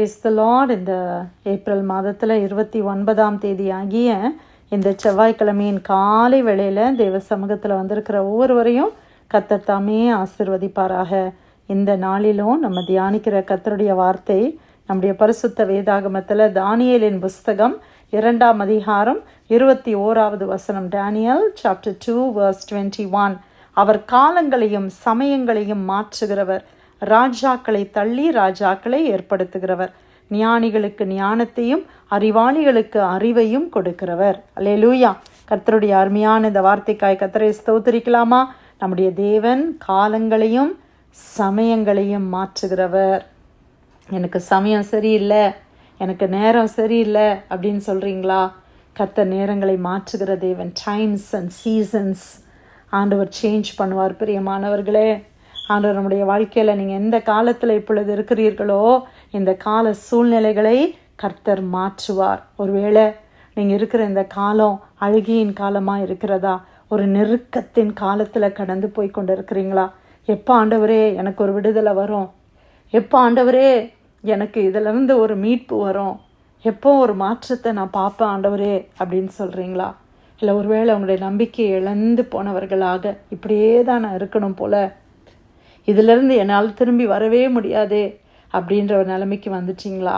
Brace the lord இந்த April மாதத்தில் இருபத்தி ஒன்பதாம் தேதி ஆகிய இந்த செவ்வாய்க்கிழமையின் காலை வேளையில் தேவ சமூகத்தில் வந்திருக்கிற ஒவ்வொருவரையும் கத்தர் தாமே ஆசிர்வதிப்பாராக. இந்த நாளிலும் நம்ம தியானிக்கிற கத்தருடைய வார்த்தை நம்முடைய பரிசுத்த வேதாகமத்தில் தானியலின் புஸ்தகம் இரண்டாம் அதிகாரம் இருபத்தி ஓராவது வசனம் Daniel chapter two verse twenty one அவர் காலங்களையும் சமயங்களையும் மாற்றுகிறவர். ராஜாக்களை தள்ளி ராஜாக்களை ஏற்படுத்துகிறவர். ஞானிகளுக்கு ஞானத்தையும் அறிவாளிகளுக்கு அறிவையும் கொடுக்கிறவர். அல்லேலூயா. கர்த்தருடைய அருமையான இந்த வார்த்தைக்காய் கர்த்தரை ஸ்தோத்திரிக்கலாமா? நம்முடைய தேவன் காலங்களையும் சமயங்களையும் மாற்றுகிறவர். எனக்கு சமயம் சரியில்லை எனக்கு நேரம் சரியில்லை அப்படின்னு சொல்கிறீங்களா கத்த நேரங்களை மாற்றுகிற தேவன். டைம்ஸ் அண்ட் சீசன்ஸ் ஆண்டவர் சேஞ்ச் பண்ணுவார் பிரியமானவர்களே. ஆண்டவர் நம்முடைய வாழ்க்கையில் நீங்கள் எந்த காலத்தில் இப்பொழுது இருக்கிறீர்களோ இந்த கால சூழ்நிலைகளை கர்த்தர் மாற்றுவார். ஒருவேளை நீங்கள் இருக்கிற இந்த காலம் அழுகியின் காலமாக இருக்கிறதா? ஒரு நெருக்கத்தின் காலத்தில் கடந்து போய் கொண்டு இருக்கிறீங்களா எப்போ ஆண்டவரே எனக்கு ஒரு விடுதலை வரும்? எப்போ ஆண்டவரே எனக்கு இதிலிருந்து ஒரு மீட்பு வரும்? எப்போ ஒரு மாற்றத்தை நான் பார்ப்பேன் ஆண்டவரே அப்படின்னு சொல்கிறீங்களா இல்லை ஒருவேளை உங்களுடைய நம்பிக்கையை இழந்து போனவர்களாக இப்படியே தான் நான் இருக்கணும் போல. இதிலிருந்து என்னால் திரும்பி வரவே முடியாதே அப்படின்ற ஒரு நிலைமைக்கு வந்துட்டீங்களா?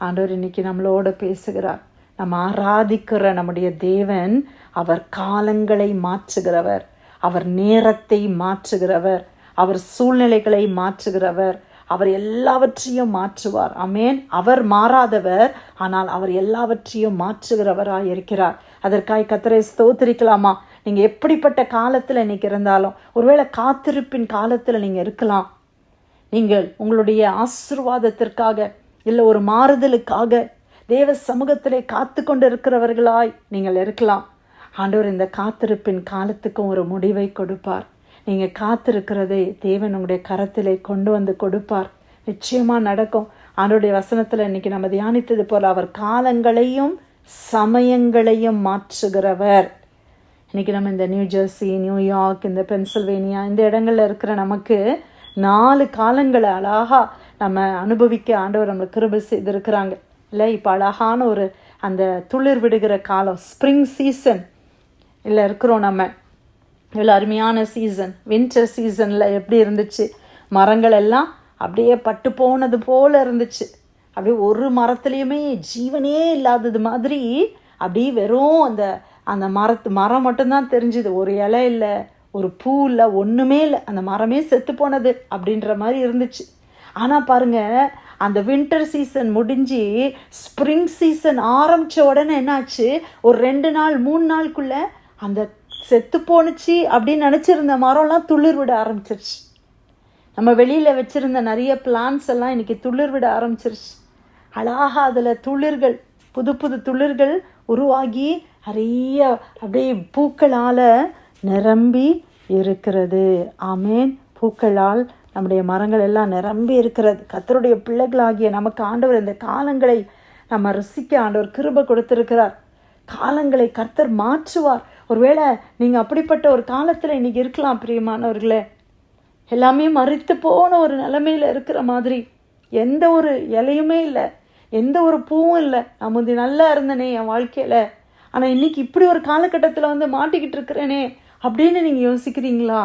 ஆண்டவர் இன்னைக்கு நம்மளோட பேசுகிறார். நம்ம ஆராதிக்கிற நம்முடைய தேவன் அவர் காலங்களை மாற்றுகிறவர். அவர் நேரத்தை மாற்றுகிறவர். அவர் சூழ்நிலைகளை மாற்றுகிறவர். அவர் எல்லாவற்றையும் மாற்றுவார். அமேன் அவர் மாறாதவர் ஆனால் அவர் எல்லாவற்றையும் மாற்றுகிறவராக இருக்கிறார் அதற்காய் கத்தரை ஸ்தோத்திரிக்கலாமா? நீங்கள் எப்படிப்பட்ட காலத்தில் இன்னைக்கு இருந்தாலும் ஒருவேளை காத்திருப்பின் காலத்தில் நீங்கள் இருக்கலாம். நீங்கள் உங்களுடைய ஆசிர்வாதத்திற்காக இல்லை ஒரு மாறுதலுக்காக தேவ சமூகத்திலே காத்து கொண்டு இருக்கிறவர்களாய் நீங்கள் இருக்கலாம். ஆண்டவர் இந்த காத்திருப்பின் காலத்துக்கும் ஒரு முடிவை கொடுப்பார். நீங்கள் காத்திருக்கிறதை தேவன் உங்களுடைய கரத்திலே கொண்டு வந்து கொடுப்பார். நிச்சயமாக நடக்கும். ஆண்டோடைய வசனத்தில் இன்னைக்கு நம்ம தியானித்தது போல் அவர் காலங்களையும் சமயங்களையும் மாற்றுகிறவர். இன்றைக்கி நம்ம இந்த நியூ ஜெர்சி நியூயார்க் இந்த பென்சில்வேனியா இந்த இடங்களில் இருக்கிற நமக்கு நாலு காலங்களை அழகா நம்ம அனுபவிக்க ஆண்டவர் நம்மளுக்கு செய்து செய்திருக்கிறாங்க. இல்லை இப்போ அழகான ஒரு அந்த துளிர் விடுகிற காலம் ஸ்ப்ரிங் சீசன் இல்லை இருக்கிறோம் நம்ம. இவ்வளோ அருமையான சீசன் வின்டர் சீசனில் எப்படி இருந்துச்சு? மரங்கள் எல்லாம் அப்படியே பட்டு போனது போல் இருந்துச்சு. அப்படியே ஒரு மரத்துலேயுமே ஜீவனே இல்லாதது மாதிரி அப்படியே வெறும் அந்த அந்த மரத்து மரம் மட்டும்தான் தெரிஞ்சுது. ஒரு இலை இல்லை ஒரு பூ இல்லை ஒன்றுமே இல்லை. அந்த மரமே செத்து போனது அப்படின்ற மாதிரி இருந்துச்சு. ஆனால் பாருங்க அந்த வின்டர் சீசன் முடிஞ்சு ஸ்ப்ரிங் சீசன் ஆரம்பித்த உடனே என்னாச்சு? ஒரு ரெண்டு நாள் மூணு நாளுக்குள்ளே அந்த செத்து போணுச்சு அப்படின்னு நினச்சிருந்த மரம்லாம் துளிர் விட ஆரம்பிச்சிருச்சு. நம்ம வெளியில் வச்சுருந்த நிறைய பிளான்ஸ் எல்லாம் இன்றைக்கி துளிர் விட ஆரம்பிச்சிருச்சு. அழகாக அதில் துளிர்கள் புது புது துளிர்கள் உருவாகி நிறைய அப்படியே பூக்களால் நிரம்பி இருக்கிறது. ஆமேன். பூக்களால் நம்முடைய மரங்கள் எல்லாம் நிரம்பி இருக்கிறது. கத்தருடைய பிள்ளைகளாகிய நமக்கு ஆண்டவர் இந்த காலங்களை நம்ம ரசிக்க ஆண்டவர் கிருபை கொடுத்திருக்கிறார். காலங்களை கர்த்தர் மாற்றுவார். ஒருவேளை நீங்கள் அப்படிப்பட்ட ஒரு காலத்தில் இன்னைக்கு இருக்கலாம் பிரியமானவர்களே. எல்லாமே மறித்து போன ஒரு நிலைமையில் இருக்கிற மாதிரி. எந்த ஒரு இலையுமே இல்லை. எந்த ஒரு பூவும் இல்லை. நான் முந்தி நல்லா இருந்தேனே என் வாழ்க்கையில். ஆனால் இன்றைக்கி இப்படி ஒரு காலகட்டத்தில் வந்து மாட்டிக்கிட்டு இருக்கிறேனே அப்படின்னு நீங்கள் யோசிக்கிறீங்களா?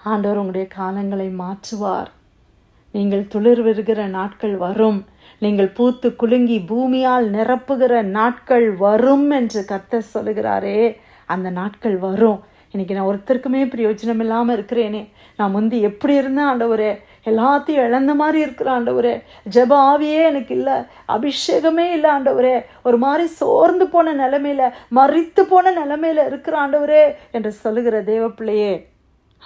ஆண்டவர் உங்களுடைய காலங்களை மாற்றுவார். நீங்கள் துளிர் வருகிற நாட்கள் வரும். நீங்கள் பூத்து குலுங்கி பூமியால் நிரப்புகிற நாட்கள் வரும் என்று கத்த சொல்லுகிறாரே. அந்த நாட்கள் வரும். இன்றைக்கி நான் ஒருத்தருக்குமே பிரயோஜனம் இல்லாமல் இருக்கிறேனே. நான் முந்தி எப்படி இருந்தேன் ஆண்டவரே? எல்லாத்தையும் இழந்த மாதிரி இருக்கிற ஆண்டவரே ஜப ஆவியே எனக்கு இல்லை அபிஷேகமே இல்லை ஆண்டவரே ஒரு மாதிரி சோர்ந்து போன நிலமையில மறித்து போன நிலமையில இருக்கிற ஆண்டவரே என்று சொல்லுகிற தேவ பிள்ளையே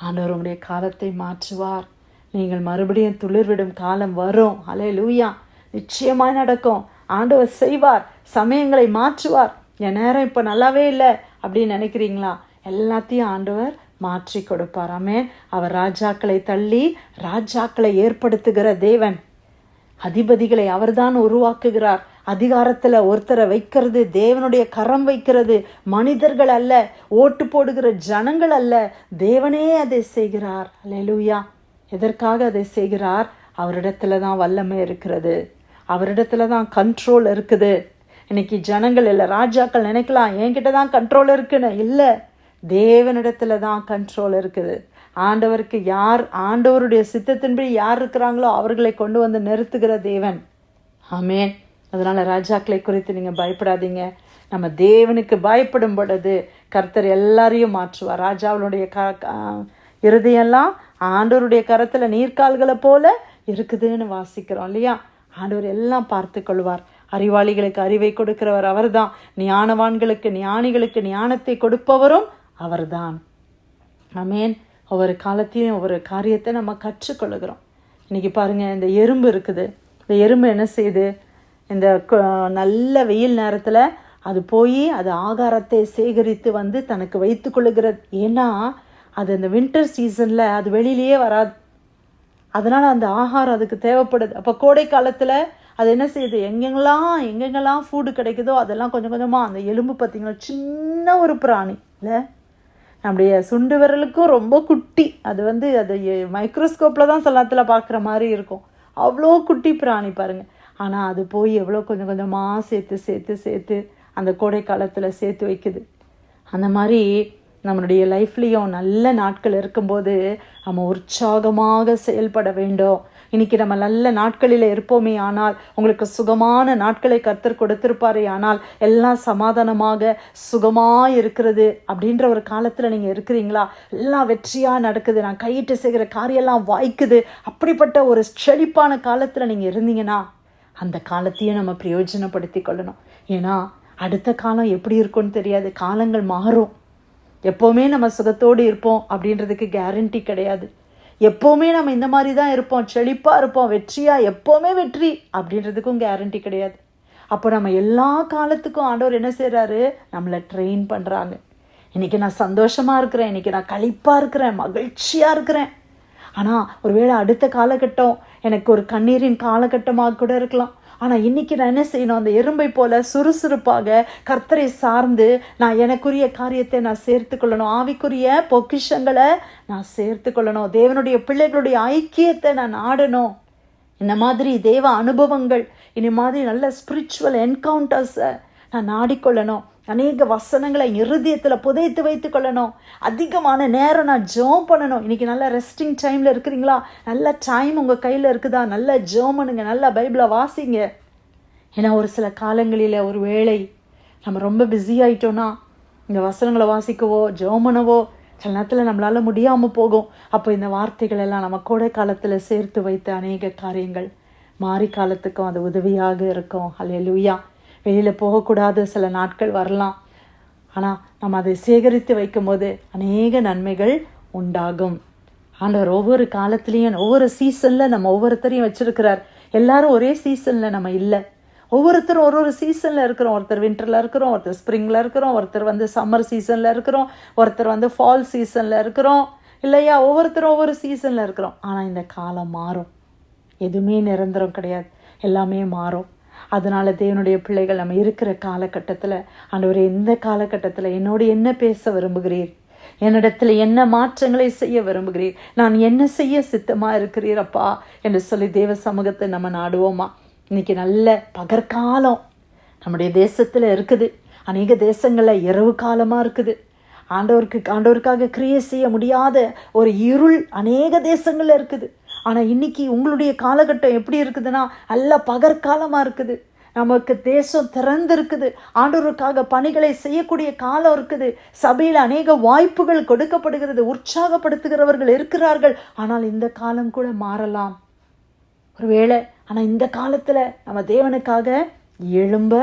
ஆண்டவர் உங்களுடைய காலத்தை மாற்றுவார். நீங்கள் மறுபடியும் துளிர்விடும் காலம் வரும். அலே லூயா நிச்சயமாய் நடக்கும். ஆண்டவர் செய்வார். சமயங்களை மாற்றுவார். என் நேரம் இப்போ நல்லாவே இல்லை அப்படின்னு நினைக்கிறீங்களா? எல்லாத்தையும் ஆண்டவர் மாற்றி கொடுப்பாராமே அவர் ராஜாக்களை தள்ளி ராஜாக்களை ஏற்படுத்துகிற தேவன். அதிபதிகளை அவர்தான் உருவாக்குகிறார். அதிகாரத்தில் ஒருத்தரை வைக்கிறது தேவனுடைய கரம் வைக்கிறது மனிதர்கள் அல்ல ஓட்டு போடுகிற ஜனங்கள் அல்ல தேவனே அதை செய்கிறார். அல்லேலூயா. எதற்காக அதை செய்கிறார்? அவரிடத்துல தான் வல்லமை இருக்கிறது. அவரிடத்துல தான் கண்ட்ரோல் இருக்குது. இன்னைக்கு ஜனங்கள் இல்லை ராஜாக்கள் நினைக்கலாம் என்கிட்ட தான் கண்ட்ரோல் இருக்குன்னு. இல்லை. தேவனிடத்துல தான் கண்ட்ரோல் இருக்குது. ஆண்டவருக்கு யார் ஆண்டவருடைய சித்தத்தின்படி யார் இருக்கிறாங்களோ அவர்களை கொண்டு வந்து நிறுத்துகிற தேவன். ஆமேன். அதனால் ராஜாக்களை குறித்து நீங்கள் பயப்படாதீங்க. நம்ம தேவனுக்கு பயப்படும் பொழுது கர்த்தர் எல்லாரையும் மாற்றுவார். ராஜாவினுடைய க இறுதியெல்லாம் ஆண்டவருடைய கரத்தில் நீர்க்கால்களை போல இருக்குதுன்னு வாசிக்கிறோம் இல்லையா? ஆண்டவர் எல்லாம் பார்த்து கொள்வார். அறிவாளிகளுக்கு அறிவை கொடுக்கிறவர் அவர்தான். ஞானவான்களுக்கு ஞானிகளுக்கு ஞானத்தை கொடுப்பவரும் அவர்தான். அமேன் ஒவ்வொரு காலத்தையும் ஒவ்வொரு காரியத்தை நம்ம கற்றுக்கொள்கிறோம். இன்றைக்கி பாருங்கள் இந்த எறும்பு இருக்குது. இந்த எறும்பு என்ன செய்யுது? இந்த நல்ல வெயில் நேரத்தில் அது போய் அது ஆகாரத்தை சேகரித்து வந்து தனக்கு வைத்து கொள்ளுகிறது. ஏன்னா அது இந்த வின்டர் சீசனில் அது வெளியிலேயே வராது. அதனால் அந்த ஆகாரம் அதுக்கு தேவைப்படுது. அப்போ கோடை காலத்தில் அது என்ன செய்யுது? எங்கெங்கெல்லாம் எங்கெங்கெல்லாம் ஃபுட்டு கிடைக்குதோ அதெல்லாம் கொஞ்சம் கொஞ்சமாக அந்த எலும்பு பார்த்திங்கன்னா சின்ன ஒரு பிராணி. இல்லை? நம்முடைய சுண்டு விரலுக்கும் ரொம்ப குட்டி. அது வந்து அது மைக்ரோஸ்கோப்பில் தான் சிலத்தில் பார்க்குற மாதிரி இருக்கும். அவ்வளோ குட்டி பிராணி பாருங்கள் ஆனால் அது போய் எவ்வளோ கொஞ்சம் கொஞ்சமாக சேர்த்து சேர்த்து சேர்த்து அந்த கோடை காலத்தில் சேர்த்து வைக்குது. அந்த மாதிரி நம்மளுடைய லைஃப்லேயும் நல்ல நாட்கள் இருக்கும்போது நம்ம உற்சாகமாக செயல்பட வேண்டும். இன்னைக்கு நம்ம நல்ல நாட்களில் இருப்போமே ஆனால் உங்களுக்கு சுகமான நாட்களை கத்தர் கொடுத்திருப்பாரே ஆனால் எல்லாம் சமாதானமாக சுகமாக இருக்கிறது அப்படின்ற ஒரு காலத்தில் நீங்கள் இருக்கிறீங்களா? எல்லாம் வெற்றியாக நடக்குது நான் கையிட்டு செய்கிற காரியெல்லாம் வாய்க்குது. அப்படிப்பட்ட ஒரு செழிப்பான காலத்தில் நீங்கள் இருந்தீங்கன்னா அந்த காலத்தையும் நம்ம பிரயோஜனப்படுத்தி கொள்ளணும். ஏன்னா அடுத்த காலம் எப்படி இருக்கும்னு தெரியாது. காலங்கள் மாறும். எப்போவுமே நம்ம சுகத்தோடு இருப்போம் அப்படின்றதுக்கு கேரண்டி கிடையாது. எப்போவுமே நம்ம இந்த மாதிரி தான் இருப்போம் செழிப்பாக இருப்போம் வெற்றியாக எப்போவுமே வெற்றி அப்படின்றதுக்கும் கேரண்டி கிடையாது. அப்போ நம்ம எல்லா காலத்துக்கும் ஆண்டவர் என்ன செய்கிறாரு நம்மளை ட்ரெயின் பண்ணுறாங்க இன்றைக்கி நான் சந்தோஷமாக இருக்கிறேன் இன்னைக்கு நான் களிப்பாக இருக்கிறேன் மகிழ்ச்சியாக இருக்கிறேன். ஆனால் ஒருவேளை அடுத்த காலகட்டம் எனக்கு ஒரு கண்ணீரின் காலகட்டமாக கூட இருக்கலாம். ஆனால் இன்னைக்கு நான் என்ன செய்யணும்? அந்த எறும்பை போல சுறுசுறுப்பாக கர்த்தரை சார்ந்து நான் எனக்குரிய காரியத்தை நான் சேர்த்து கொள்ளணும். ஆவிக்குரிய பொக்கிஷங்களை நான் சேர்த்து கொள்ளணும். தேவனுடைய பிள்ளைகளுடைய ஐக்கியத்தை நான் நாடணும் இந்த மாதிரி தேவ அனுபவங்கள் இந்த மாதிரி நல்ல ஸ்பிரிச்சுவல் என்கவுண்டர்ஸை நான் நாடிக்கொள்ளணும். அநேக வசனங்களை இருதயத்தில் புதைத்து வைத்து கொள்ளணும். அதிகமான நேரம் நான் ஜோம் பண்ணணும். இன்றைக்கி நல்ல ரெஸ்டிங் டைமில் இருக்கிறீங்களா? நல்ல டைம் உங்கள் கையில் இருக்குதா? நல்லா ஜோம் பண்ணுங்க. நல்ல பைபிளை வாசிங்க. ஏன்னா ஒரு சில காலங்களில் ஒரு வேளை நம்ம ரொம்ப பிஸி ஆகிட்டோன்னா இந்த வசனங்களை வாசிக்கவோ ஜோம் பண்ணவோ சில நேரத்தில் நம்மளால் முடியாமல் போகும். அப்போ இந்த வார்த்தைகள் எல்லாம் நம்ம கோடை காலத்தில் சேர்த்து வைத்த அநேக காரியங்கள். மாறி காலத்துக்கும் அது உதவியாக இருக்கும். அல்லேலூயா வெளியில் போகக்கூடாத சில நாட்கள் வரலாம். ஆனால் நம்ம அதை சேகரித்து வைக்கும்போது அநேக நன்மைகள் உண்டாகும். ஆண்டவர் ஒவ்வொரு காலத்துலேயும் ஒவ்வொரு சீசனில் நம்ம ஒவ்வொருத்தரையும் வச்சுருக்கிறார். எல்லாரும் ஒரே சீசனில் நம்ம இல்லை. ஒவ்வொருத்தரும் ஒரு ஒரு சீசனில் இருக்கிறோம். ஒருத்தர் வின்டரில் இருக்கிறோம் ஒருத்தர் ஸ்ப்ரிங்கில் இருக்கிறோம் ஒருத்தர் வந்து சம்மர் சீசனில் இருக்கிறோம் ஒருத்தர் வந்து ஃபால் சீசனில் இருக்கிறோம். இல்லையா? ஒவ்வொருத்தரும் ஒவ்வொரு சீசனில் இருக்கிறோம். ஆனால் இந்த காலம் மாறும். எதுவுமே நிரந்தரம் கிடையாது. எல்லாமே மாறும். அதனால் தேவனுடைய பிள்ளைகள் நம்ம இருக்கிற காலகட்டத்தில் ஆண்டவர் இந்த காலகட்டத்தில் என்னோடு என்ன பேச விரும்புகிறீர்? என்னிடத்தில் என்ன மாற்றங்களை செய்ய விரும்புகிறீர்? நான் என்ன செய்ய சித்தமா இருக்கிறீரப்பா என்று சொல்லி தேவ சமூகத்தை நம்ம நாடுவோமா? இன்னைக்கு நல்ல பகற்காலம் நம்முடைய தேசத்தில் இருக்குது. அநேக தேசங்களில் இரவு காலமாக இருக்குது. ஆண்டவருக்கு ஆண்டவருக்காக கிரியை செய்ய முடியாத ஒரு இருள் அநேக தேசங்களில் இருக்குது. ஆனால் இன்றைக்கி உங்களுடைய காலகட்டம் எப்படி இருக்குதுன்னா நல்ல பகற்காலமாக இருக்குது. நமக்கு தேசம் திறந்திருக்குது. ஆண்டோருக்காக பணிகளை செய்யக்கூடிய காலம் இருக்குது. சபையில் அநேக வாய்ப்புகள் கொடுக்கப்படுகிறது. உற்சாகப்படுத்துகிறவர்கள் இருக்கிறார்கள். ஆனால் இந்த காலம் கூட மாறலாம். ஒருவேளை ஆனால் இந்த காலத்தில் நம்ம தேவனுக்காக எழும்ப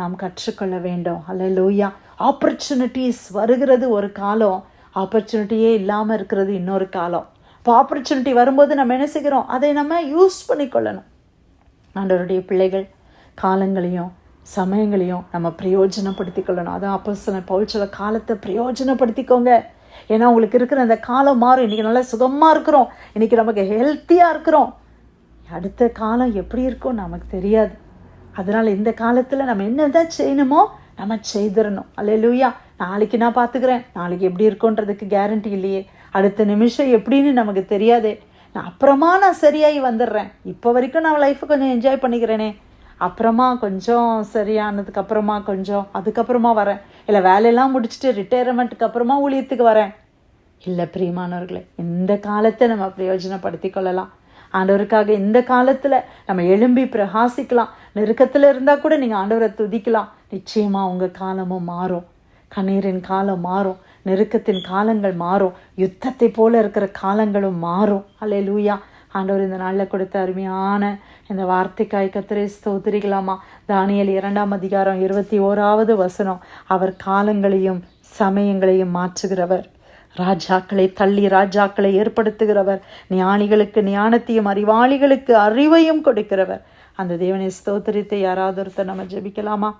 நாம் கற்றுக்கொள்ள வேண்டும். அல்ல லோய்யா ஆப்பர்ச்சுனிட்டிஸ் வருகிறது ஒரு காலம். ஆப்பர்ச்சுனிட்டியே இல்லாமல் இருக்கிறது இன்னொரு காலம். இப்போ ஆப்பர்ச்சுனிட்டி வரும்போது நம்ம என்ன செய்கிறோம்? அதை நம்ம யூஸ் பண்ணிக்கொள்ளணும். ஆண்டவருடைய பிள்ளைகள் காலங்களையும் சமயங்களையும் நம்ம பிரயோஜனப்படுத்தி கொள்ளணும். அதான் அப்போ சில பவுச்சல காலத்தை பிரயோஜனப்படுத்திக்கோங்க. ஏன்னா உங்களுக்கு இருக்கிற அந்த காலம் மாறும். இன்றைக்கி நல்லா சுகமாக இருக்கிறோம். இன்றைக்கி நமக்கு ஹெல்த்தியாக இருக்கிறோம். அடுத்த காலம் எப்படி இருக்கும்? நமக்கு தெரியாது. அதனால் இந்த காலத்தில் நம்ம என்ன தான் செய்யணுமோ நம்ம செய்திடணும். அல்ல லூயா நாளைக்கு நான் பார்த்துக்கிறேன். நாளைக்கு எப்படி இருக்குன்றதுக்கு கேரண்டி இல்லையே. அடுத்த நிமிஷம் எப்படின்னு நமக்கு தெரியாதே. நான் அப்புறமா நான் சரியாகி வந்துடுறேன். இப்போ வரைக்கும் நான் லைஃப்பை கொஞ்சம் என்ஜாய் பண்ணிக்கிறேனே. அப்புறமா கொஞ்சம் சரியானதுக்கு அப்புறமா கொஞ்சம் அதுக்கப்புறமா வரேன். இல்லை வேலையெல்லாம் முடிச்சுட்டு ரிட்டையர்மெண்ட்டுக்கு அப்புறமா ஊழியத்துக்கு வரேன். இல்லை பிரியமானவர்களே இந்த காலத்தை நம்ம பிரயோஜனப்படுத்தி கொள்ளலாம். ஆண்டவருக்காக இந்த காலத்தில் நம்ம எழும்பி பிரகாசிக்கலாம். நெருக்கத்தில் இருந்தால் கூட நீங்கள் ஆண்டவரை துதிக்கலாம். நிச்சயமாக உங்கள் காலமும் மாறும். கண்ணீரின் காலம் மாறும். நெருக்கத்தின் காலங்கள் மாறும். யுத்தத்தை போல இருக்கிற காலங்களும் மாறும். அல்லே லூயா ஆண்டவர் இந்த நாளில் கொடுத்த அருமையான இந்த வார்த்தைக்காய் கத்திரை ஸ்தோத்திரிகளாமா தானியல் இரண்டாம் அதிகாரம் இருபத்தி ஓராவது வசனம். அவர் காலங்களையும் சமயங்களையும் மாற்றுகிறவர். ராஜாக்களை தள்ளி ராஜாக்களை ஏற்படுத்துகிறவர். ஞானிகளுக்கு ஞானத்தையும் அறிவாளிகளுக்கு அறிவையும் கொடுக்கிறவர். அந்த தேவனை ஸ்தோத்திரத்தை யாராவது ஒருத்தர் நம்ம ஜெபிக்கலாமா?